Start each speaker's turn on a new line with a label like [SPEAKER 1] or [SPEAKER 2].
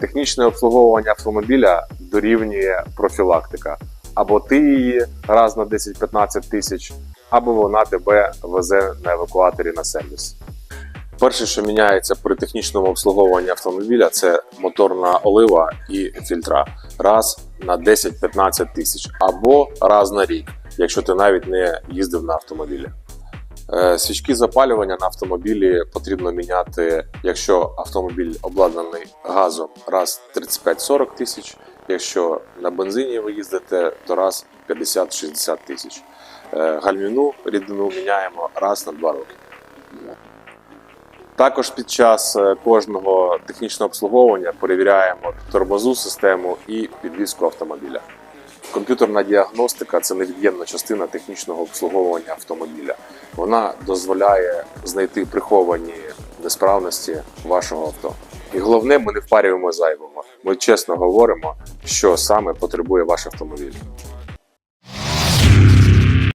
[SPEAKER 1] Технічне обслуговування автомобіля дорівнює профілактика. Або ти її раз на 10-15 тисяч, або вона тебе везе на евакуаторі на сервіс. Перше, що міняється при технічному обслуговуванні автомобіля, це моторна олива і фільтра раз на 10-15 тисяч, або раз на рік, якщо ти навіть не їздив на автомобілі. Е, Свічки запалювання на автомобілі потрібно міняти, якщо автомобіль обладнаний газом раз 35-40 тисяч, якщо на бензині ви їздите, то раз 50-60 тисяч. Е, Гальмівну рідину міняємо раз на 2 роки. Також під час е, кожного технічного обслуговування перевіряємо тормозу систему і підвіску автомобіля. Комп'ютерна діагностика це невід'ємна частина технічного обслуговування автомобіля. Вона дозволяє знайти приховані несправності вашого авто. І головне, ми не впарюємо зайвого. Ми чесно говоримо, що саме потребує ваш автомобіль.